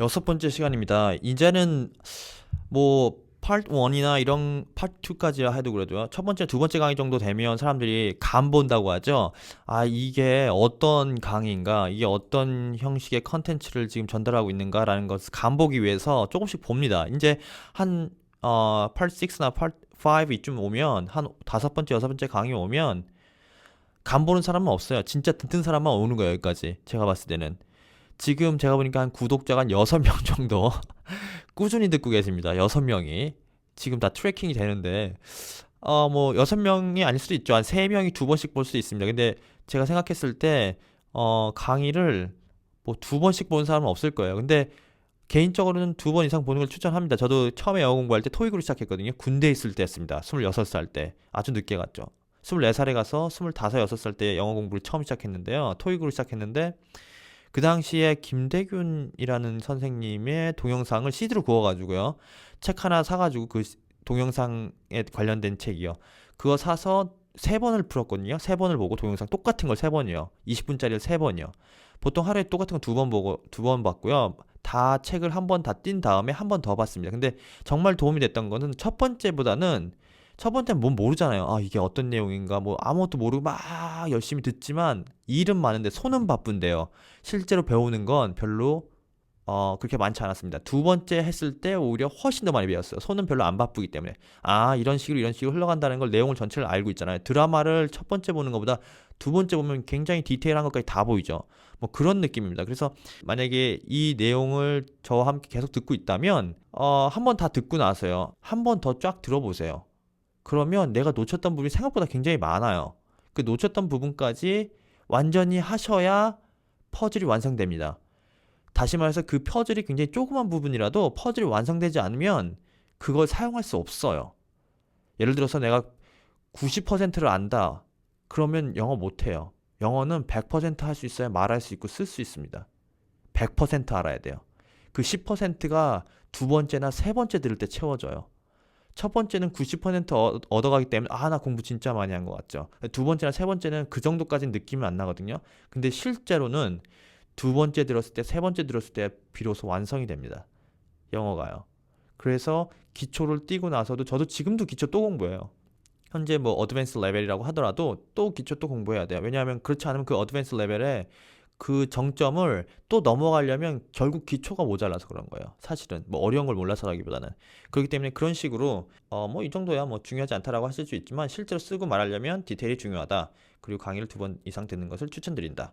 여섯 번째 시간입니다. 이제는 뭐 파트 1이나 이런 파트 2까지 해도 그래도요. 첫 번째, 두 번째 강의 정도 되면 사람들이 간 본다고 하죠. 아, 이게 어떤 강의인가, 이게 어떤 형식의 컨텐츠를 지금 전달하고 있는가라는 것을 간 보기 위해서 조금씩 봅니다. 이제 한 어, 파트 6나 파트 5 이쯤 오면 한 다섯 번째, 여섯 번째 강의 오면 간 보는 사람은 없어요. 진짜 듣는 사람만 오는 거예요, 여기까지. 제가 봤을 때는. 지금 제가 보니까 한 구독자가 한 6명 정도 꾸준히 듣고 계십니다. 6명이. 지금 다 트래킹이 되는데, 어, 뭐, 6명이 아닐 수도 있죠. 한 3명이 두 번씩 볼 수도 있습니다. 근데 제가 생각했을 때, 어, 강의를 뭐 두 번씩 보는 사람은 없을 거예요. 근데 개인적으로는 두 번 이상 보는 걸 추천합니다. 저도 처음에 영어 공부할 때 토익으로 시작했거든요. 군대 에 있을 때였습니다. 26살 때. 아주 늦게 갔죠. 24살에 가서 25, 6살 때 영어 공부를 처음 시작했는데요. 토익으로 시작했는데, 그 당시에 김대균이라는 선생님의 동영상을 CD로 구워가지고요. 책 하나 사가지고 그 시- 동영상에 관련된 책이요. 그거 사서 세 번을 풀었거든요. 세 번을 보고 동영상 똑같은 걸 세 번이요. 20분짜리를 세 번이요. 보통 하루에 똑같은 거 두 번 보고 두 번 봤고요. 다 책을 한 번다띈 다음에 한 번 더 봤습니다. 근데 정말 도움이 됐던 거는 첫 번째보다는 첫 번째는 뭔 모르잖아요. 아, 이게 어떤 내용인가, 뭐 아무것도 모르고 막 열심히 듣지만 일은 많은데 손은 바쁜데요. 실제로 배우는 건 별로 어, 그렇게 많지 않았습니다. 두 번째 했을 때 오히려 훨씬 더 많이 배웠어요. 손은 별로 안 바쁘기 때문에. 아, 이런 식으로 이런 식으로 흘러간다는 걸 내용을 전체를 알고 있잖아요. 드라마를 첫 번째 보는 것보다 두 번째 보면 굉장히 디테일한 것까지 다 보이죠. 뭐 그런 느낌입니다. 그래서 만약에 이 내용을 저와 함께 계속 듣고 있다면 어, 한 번 다 듣고 나서요. 한 번 더 쫙 들어보세요. 그러면 내가 놓쳤던 부분이 생각보다 굉장히 많아요. 그 놓쳤던 부분까지 완전히 하셔야 퍼즐이 완성됩니다. 다시 말해서 그 퍼즐이 굉장히 조그만 부분이라도 퍼즐이 완성되지 않으면 그걸 사용할 수 없어요. 예를 들어서 내가 90%를 안다. 그러면 영어 못해요. 영어는 100%할 수 있어야 말할 수 있고 쓸 수 있습니다. 100% 알아야 돼요. 그 10%가 두 번째나 세 번째 들을 때 채워져요. 첫 번째는 90% 얻- 얻어가기 때문에 아 나 공부 진짜 많이 한 것 같죠. 두 번째나 세 번째는 그 정도까지는 느낌이 안 나거든요. 근데 실제로는 두 번째 들었을 때, 세 번째 들었을 때 비로소 완성이 됩니다. 영어가요. 그래서 기초를 띄고 나서도 저도 지금도 기초 또 공부해요. 현재 뭐 어드밴스 레벨이라고 하더라도 또 기초 또 공부해야 돼요. 왜냐하면 그렇지 않으면 그 어드밴스 레벨에 그 정점을 또 넘어가려면 결국 기초가 모자라서 그런 거예요. 사실은 뭐 어려운 걸 몰라서라기보다는 그렇기 때문에 그런 식으로 어 뭐 이 정도야 뭐 중요하지 않다라고 하실 수 있지만 실제로 쓰고 말하려면 디테일이 중요하다. 그리고 강의를 두 번 이상 듣는 것을 추천드린다.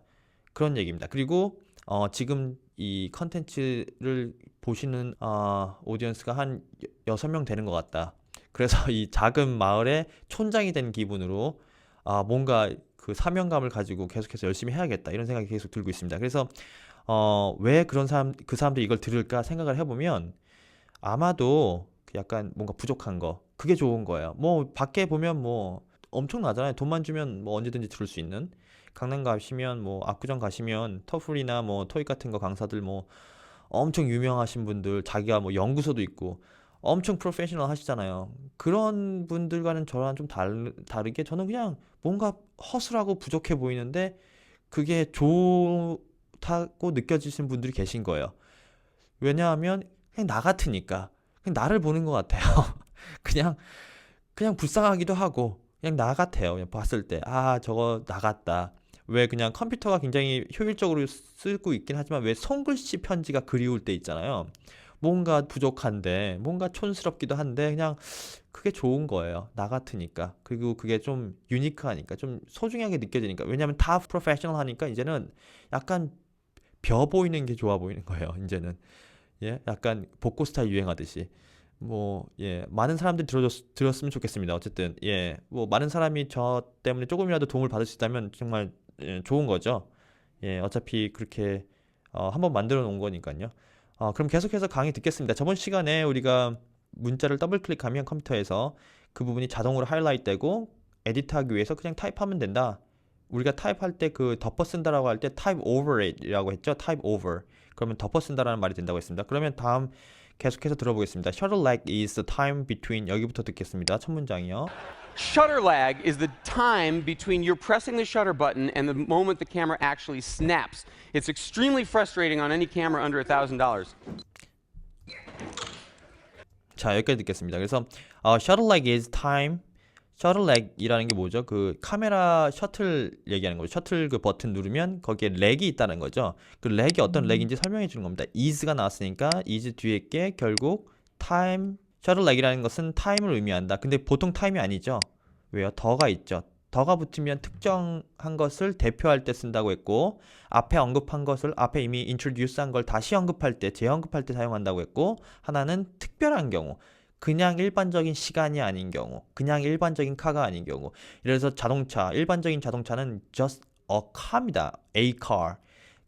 그런 얘기입니다. 그리고 어 지금 이 컨텐츠를 보시는 어 오디언스가 한 여- 여섯 명 되는 것 같다. 그래서 이 작은 마을의 촌장이 된 기분으로 아 뭔가 그 사명감을 가지고 계속해서 열심히 해야겠다 이런 생각이 계속 들고 있습니다. 그래서 어 왜 그런 사람 그 사람들이 이걸 들을까 생각을 해보면 아마도 그 약간 뭔가 부족한 거 그게 좋은 거예요. 뭐 밖에 보면 뭐 엄청나잖아요. 돈만 주면 뭐 언제든지 들을 수 있는 강남 가시면 뭐 압구정 가시면 터플이나 뭐 토익 같은 거 강사들 뭐 엄청 유명하신 분들 자기가 뭐 연구소도 있고 엄청 프로페셔널 하시잖아요. 그런 분들과는 저랑 좀 다르, 다르게 저는 그냥 뭔가 허술하고 부족해 보이는데 그게 좋다고 느껴지시는 분들이 계신 거예요. 왜냐하면 그냥 나 같으니까 그냥 나를 보는 것 같아요. 그냥 그냥 불쌍하기도 하고 그냥 나 같아요. 그냥 봤을 때 아 저거 나 같다. 왜 그냥 컴퓨터가 굉장히 효율적으로 쓰고 있긴 하지만 왜 손글씨 편지가 그리울 때 있잖아요. 뭔가 부족한데 뭔가 촌스럽기도 한데 그냥 그게 좋은 거예요. 나 같으니까. 그리고 그게 좀 유니크하니까 좀 소중하게 느껴지니까. 왜냐면 다 프로페셔널 하니까 이제는 약간 벼 보이는 게 좋아 보이는 거예요. 이제는. 예, 약간 복고 스타일 유행하듯이. 뭐, 예, 많은 사람들이 들어줬, 들었으면 좋겠습니다. 어쨌든, 예, 뭐, 많은 사람이 저 때문에 조금이라도 도움을 받을 수 있다면 정말 예, 좋은 거죠. 예, 어차피 그렇게 어, 한번 만들어 놓은 거니까요. 어, 그럼 계속해서 강의 듣겠습니다. 저번 시간에 우리가 문자를 더블 클릭하면 컴퓨터에서 그 부분이 자동으로 하이라이트 되고 에디트하기 위해서 그냥 타입하면 된다. 우리가 타입할 때 그 덮어 쓴다라고 할 때 type over it이라고 했죠. type over. 그러면 덮어 쓴다라는 말이 된다고 했습니다. 그러면 다음 계속해서 들어보겠습니다. Shuttle lag is the time between 여기부터 듣겠습니다. 첫 문장이요. Shutter lag is the time between you're pressing the shutter button and the moment the camera actually snaps. It's extremely frustrating on any camera under $1,000. 자 여기까지 듣겠습니다. 그래서 어, shuttle lag is time. shuttle lag이라는 게 뭐죠? 그 카메라 셔틀 얘기하는 거죠. 셔틀 그 버튼 누르면 거기에 렉이 있다는 거죠. 그 렉이 어떤 렉인지 설명해 주는 겁니다. is가 나왔으니까 is 뒤에 게 결국 time lag이라는 것은 타임을 의미한다. 근데 보통 타임이 아니죠. 왜요? 더가 있죠. 더가 붙으면 특정한 것을 대표할 때 쓴다고 했고 앞에 언급한 것을 앞에 이미 introduce 한 걸 다시 언급할 때 재언급할 때 사용한다고 했고 하나는 특별한 경우 그냥 일반적인 시간이 아닌 경우 그냥 일반적인 카가 아닌 경우 이래서 자동차 일반적인 자동차는 just a car입니다 a car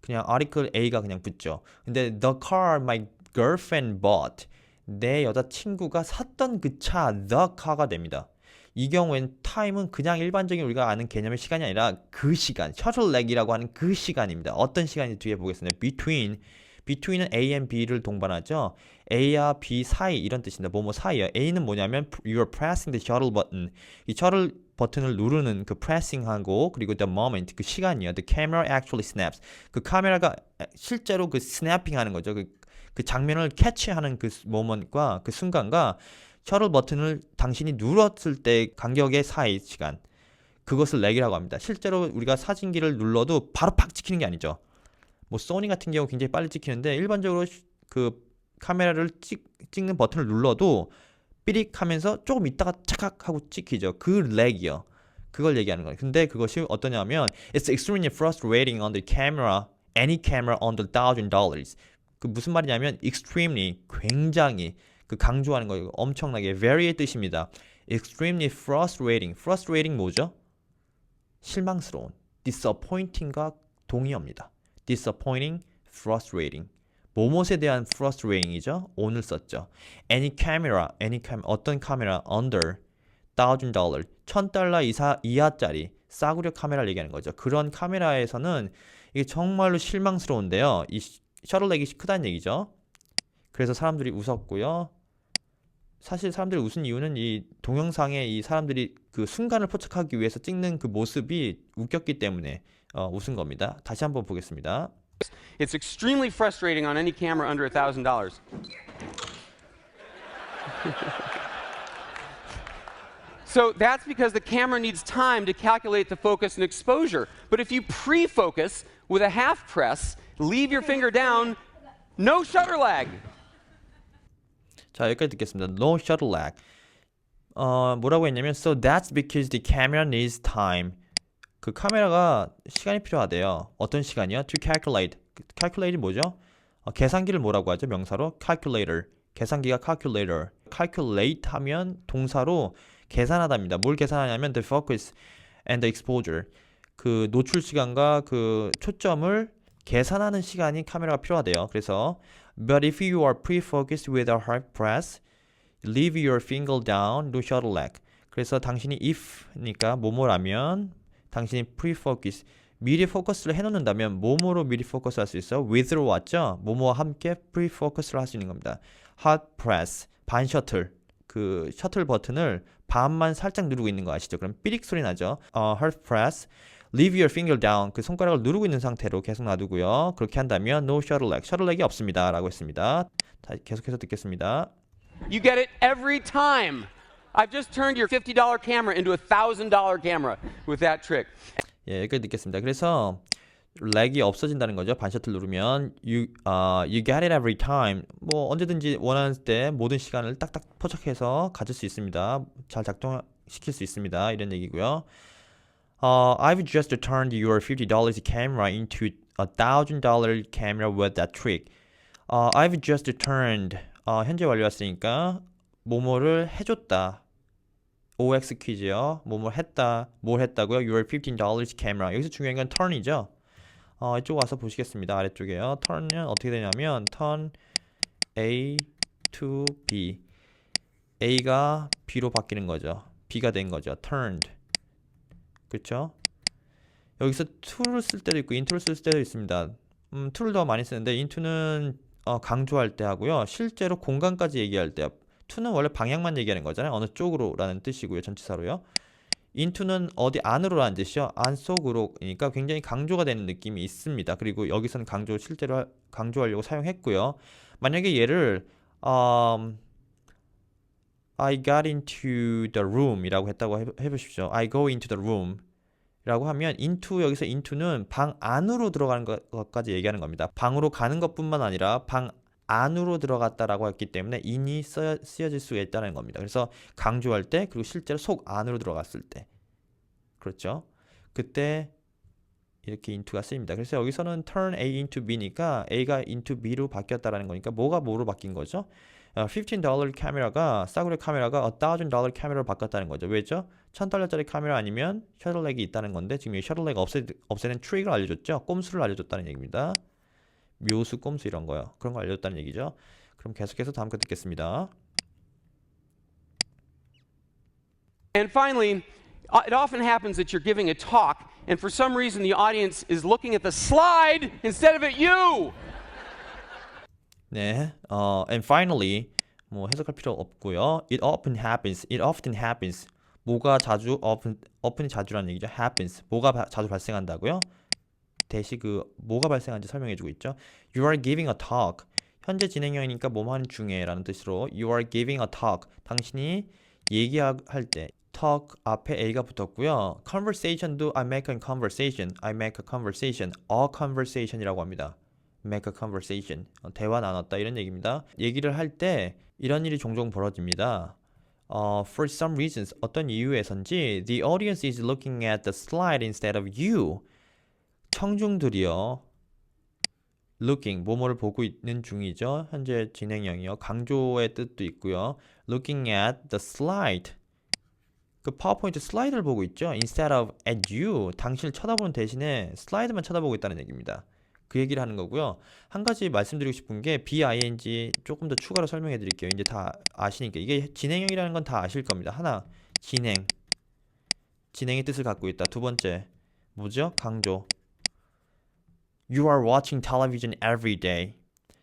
그냥 article a가 그냥 붙죠 근데 the car my girlfriend bought 내 여자친구가 샀던 그 차 the car가 됩니다 이 경우엔 time은 그냥 일반적인 우리가 아는 개념의 시간이 아니라 그 시간, lag이라고 하는 그 시간입니다. 어떤 시간인지 뒤에 보겠습니다. between, between은 A and B를 동반하죠. A와 B 사이 이런 뜻입니다. 뭐뭐 사이요. A는 뭐냐면 you're pressing the shuttle button. 이 shuttle 버튼을 누르는 그 pressing하고 그리고 the moment 그 시간이요. The camera actually snaps. 그 카메라가 실제로 그 snapping 하는 거죠. 그, 그 장면을 캐치하는 그 모먼트과 그 순간과 셔틀 버튼을 당신이 눌렀을 때 간격의 사이 시간 그것을 렉이라고 합니다. 실제로 우리가 사진기를 눌러도 바로 팍 찍히는 게 아니죠. 뭐 소니 같은 경우 굉장히 빨리 찍히는데 일반적으로 그 카메라를 찍, 찍는 버튼을 눌러도 삐릭 하면서 조금 있다가 착각 하고 찍히죠. 그 렉이요. 그걸 얘기하는 거예요. 근데 그것이 어떠냐면 It's extremely frustrating on the camera, any camera under thousand dollars. 그 무슨 말이냐면 extremely 굉장히 그 강조하는 거예요. 엄청나게 very의 뜻입니다. extremely frustrating. frustrating 뭐죠? 실망스러운. disappointing과 동의어입니다. disappointing, frustrating. 모못에 대한 frustrating이죠. 오늘 썼죠. any camera, any cam 어떤 카메라 under thousand dollar, 천 달러 이사 이하짜리 싸구려 카메라를 얘기하는 거죠. 그런 카메라에서는 이게 정말로 실망스러운데요. 이 셔틀렉이 크다는 얘기죠. 그래서 사람들이 웃었고요. 사실 사람들이 웃은 이유는 이 동영상에 이 사람들이 그 순간을 포착하기 위해서 찍는 그 모습이 웃겼기 때문에 어, 웃은 겁니다. 다시 한번 보겠습니다. It's extremely frustrating on any camera under $1,000. so that's because the camera needs time to calculate the focus and exposure. But if you pre focus with a half press, leave your finger down, no shutter lag. 자 여기까지 듣겠습니다. No shuttle lag. 어 뭐라고 했냐면 so that's because the camera needs time. 그 카메라가 시간이 필요하대요. 어떤 시간이요? To calculate. calculate이 뭐죠? 어, 계산기를 뭐라고 하죠? 명사로 calculator. 계산기가 calculator. calculate 하면 동사로 계산하다입니다. 뭘 계산하냐면 the focus and the exposure. 그 노출 시간과 그 초점을 계산하는 시간이 카메라가 필요하대요. 그래서 But if you are pre-focused with a hard press, leave your finger down, no shuttle lag. 그래서 당신이 if니까 뭐뭐라면 당신이 pre-focus 미리 포커스를 해놓는다면 뭐뭐로 미리 포커스 할 수 있어? with로 왔죠? 뭐뭐와 함께 pre-focus를 할 수 있는 겁니다. hard press 반 셔틀 그 셔틀 버튼을 반만 살짝 누르고 있는 거 아시죠? 그럼 삐릭 소리 나죠? 어, hard press leave your finger down 그 손가락을 누르고 있는 상태로 계속 놔두고요. 그렇게 한다면 no shuttle lag shuttle lag이 없습니다. 라고 했습니다. 다 계속해서 듣겠습니다. You get it every time. I've just turned your $50 camera into a $1,000 camera with that trick. 예, 여기까지 듣겠습니다. 그래서 렉이 없어진다는 거죠. 반 셔틀 누르면 you uh, you get it every time. 뭐 언제든지 원하는 때 모든 시간을 딱딱 포착해서 가질 수 있습니다. 잘 작동시킬 수 있습니다. 이런 얘기고요. Uh, I've just turned your $50 camera into a $1,000 camera with that trick. Uh, I've just turned 어, 현재 완료했으니까 뭐뭐를 해줬다. OX 퀴즈요. 뭐뭐 했다. 뭘 했다고요? Your $15 camera. 여기서 중요한 건 turn이죠. 어, 이쪽 와서 보시겠습니다. 아래쪽에요. turn은 어떻게 되냐면 turn A to B. A가 B로 바뀌는 거죠. B가 된 거죠. turned. 그렇죠? 여기서 to를 쓸 때도 있고 into를 쓸 때도 있습니다. 음, to를 더 많이 쓰는데 into는 어, 강조할 때 하고요. 실제로 공간까지 얘기할 때 to는 원래 방향만 얘기하는 거잖아요. 어느 쪽으로라는 뜻이고요. 전치사로요. Into는 어디 안으로라는 뜻이요. 안 속으로니까 굉장히 강조가 되는 느낌이 있습니다. 그리고 여기서는 강조 실제로 하- 강조하려고 사용했고요. 만약에 얘를 um, I got into the room이라고 했다고 해, 해보십시오. I go into the room. 라고 하면 into 여기서 into는 방 안으로 들어가는 것- 것까지 얘기하는 겁니다. 방으로 가는 것뿐만 아니라 방 안으로 들어갔다라고 했기 때문에 in이 쓰여, 쓰여질 수가 있다는 겁니다. 그래서 강조할 때 그리고 실제로 속 안으로 들어갔을 때 그렇죠. 그때 이렇게 into가 쓰입니다. 그래서 여기서는 turn A into B니까 A가 into B로 바뀌었다라는 거니까 뭐가 뭐로 바뀐 거죠? 어, $15 카메라가 싸구려 카메라가 $1,000 카메라로 바꿨다는 거죠. 왜죠? 1000달러짜리 카메라 아니면 셔틀렉이 있다는 건데 지금 이 셔틀렉 없애, 없애는 트릭을 알려줬죠. 꼼수를 알려줬다는 얘기입니다. 묘수, 꼼수 이런 거요. 그런 거 알려줬다는 얘기죠. 그럼 계속해서 다음 거 듣겠습니다. And finally, uh, it often happens that you're giving a talk, and for some reason the audience is looking at the slide instead of at you. 네, 어, and finally, 뭐 해석할 필요 없고요. It often happens. It often happens. 뭐가 자주 often, often이 자주라는 얘기죠. happens. 뭐가 바- 자주 발생한다고요? 대시 그 뭐가 발생한지 설명해주고 있죠. You are giving a talk. 현재 진행형이니까 뭐뭐 하는 중에라는 뜻으로 You are giving a talk. 당신이 얘기할 때 talk 앞에 a가 붙었고요. conversation도 I make a conversation. I make a conversation. a conversation이라고 합니다. make a conversation. 어, 대화 나눴다 이런 얘기입니다. 얘기를 할 때 이런 일이 종종 벌어집니다. 어, for some reasons 어떤 이유에선지 the audience is looking at the slide instead of you. 청중들이요. looking 뭐뭐를 보고 있는 중이죠. 현재 진행형이요. 강조의 뜻도 있고요. looking at the slide. 그 파워포인트 슬라이드를 보고 있죠. instead of at you. 당신을 쳐다보는 대신에 슬라이드만 쳐다보고 있다는 얘기입니다. 그 얘기를 하는 거고요. 한 가지 말씀드리고 싶은 게 BING 조금 더 추가로 설명해 드릴게요. 이제 다 아시니까 이게 진행형이라는 건 다 아실 겁니다. 하나 진행 진행의 뜻을 갖고 있다. 두 번째 뭐죠? 강조 You are watching television every day.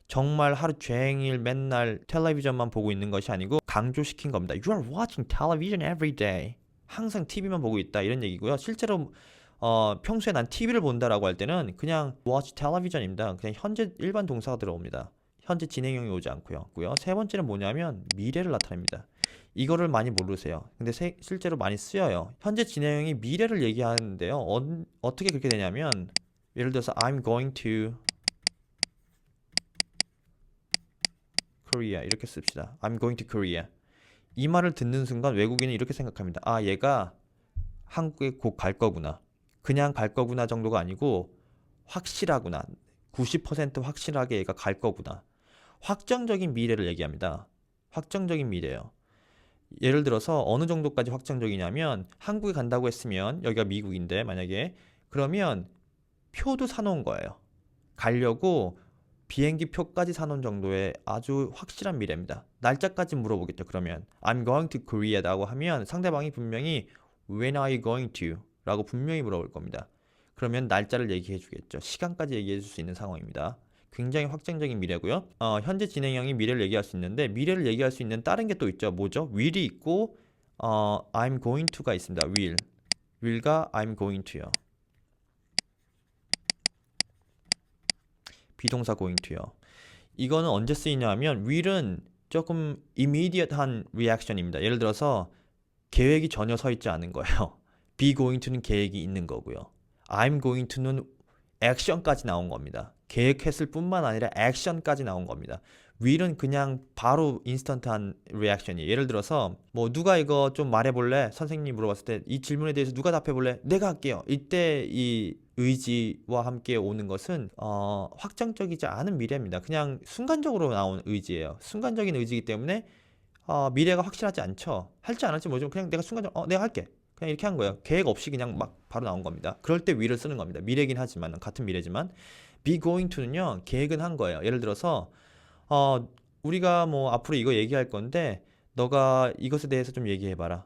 정말 하루 종일 맨날 텔레비전만 보고 있는 것이 아니고 강조시킨 겁니다. You are watching television every day. 항상 TV만 보고 있다 이런 얘기고요. 실제로 어, 평소에 난 TV를 본다라고 할 때는 그냥 watch television입니다. 그냥 현재 일반 동사가 들어옵니다. 현재 진행형이 오지 않고요. 고요. 세 번째는 뭐냐면 미래를 나타냅니다. 이거를 많이 모르세요. 근데 세- 실제로 많이 쓰여요. 현재 진행형이 미래를 얘기하는데요. 어, 어떻게 그렇게 되냐면 예를 들어서 I'm going to Korea 이렇게 씁시다. I'm going to Korea. 이 말을 듣는 순간 외국인은 이렇게 생각합니다. 아, 얘가 한국에 곧 갈 거구나. 그냥 갈 거구나 정도가 아니고 확실하구나. 90% 확실하게 얘가 갈 거구나. 확정적인 미래를 얘기합니다. 확정적인 미래요. 예를 들어서 어느 정도까지 확정적이냐면 한국에 간다고 했으면 여기가 미국인데 만약에 그러면 표도 사놓은 거예요. 가려고 비행기 표까지 사놓은 정도의 아주 확실한 미래입니다. 날짜까지 물어보겠죠. 그러면 I'm going to Korea라고 하면 상대방이 분명히 When are you going to? 라고 분명히 물어볼 겁니다. 그러면 날짜를 얘기해 주겠죠. 시간까지 얘기해 줄 수 있는 상황입니다. 굉장히 확정적인 미래고요. 어, 현재 진행형이 미래를 얘기할 수 있는데 미래를 얘기할 수 있는 다른 게 또 있죠. 뭐죠? will이 있고 어, I'm going to가 있습니다. will. will과 I'm going to요. 비동사 going to요. 이거는 언제 쓰이냐면 will은 조금 immediate한 reaction입니다. 예를 들어서 계획이 전혀 서 있지 않은 거예요. be going to는 계획이 있는 거고요. I'm going to는 액션까지 나온 겁니다. 계획했을 뿐만 아니라 액션까지 나온 겁니다. will은 그냥 바로 인스턴트한 리액션이에요. 예를 들어서 뭐 누가 이거 좀 말해볼래? 선생님이 물어봤을 때 이 질문에 대해서 누가 답해볼래? 내가 할게요. 이때 이 의지와 함께 오는 것은 어, 확정적이지 않은 미래입니다. 그냥 순간적으로 나온 의지예요. 순간적인 의지이기 때문에 어, 미래가 확실하지 않죠. 할지 안 할지 모르지만 그냥 내가 순간적으로 어, 내가 할게. 그냥 이렇게 한 거예요. 계획 없이 그냥 막 바로 나온 겁니다. 그럴 때 will을 쓰는 겁니다. 미래긴 하지만 같은 미래지만 be going to는요 계획은 한 거예요. 예를 들어서 어 우리가 뭐 앞으로 이거 얘기할 건데 너가 이것에 대해서 좀 얘기해 봐라.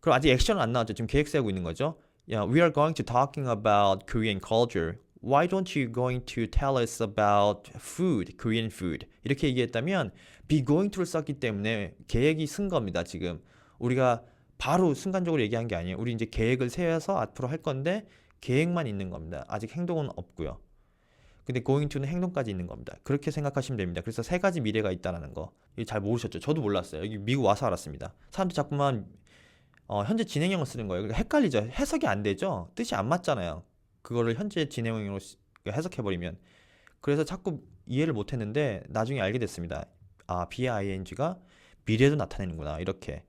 그럼 아직 액션은 안 나왔죠. 지금 계획 세우고 있는 거죠. 야, we are going to talking about Korean culture. Why don't you going to tell us about food, Korean food? 이렇게 얘기했다면 be going to를 썼기 때문에 계획이 쓴 겁니다. 지금 우리가 바로 순간적으로 얘기한 게 아니에요. 우리 이제 계획을 세워서 앞으로 할 건데 계획만 있는 겁니다. 아직 행동은 없고요. 근데 going to는 행동까지 있는 겁니다. 그렇게 생각하시면 됩니다. 그래서 세 가지 미래가 있다라는 거. 이거 잘 모르셨죠? 저도 몰랐어요. 여기 미국 와서 알았습니다. 사람들 자꾸만 어, 현재 진행형을 쓰는 거예요. 그러니까 헷갈리죠. 해석이 안 되죠. 뜻이 안 맞잖아요. 그거를 현재 진행형으로 해석해 버리면. 그래서 자꾸 이해를 못 했는데 나중에 알게 됐습니다. 아, BING가 미래도 나타내는구나. 이렇게.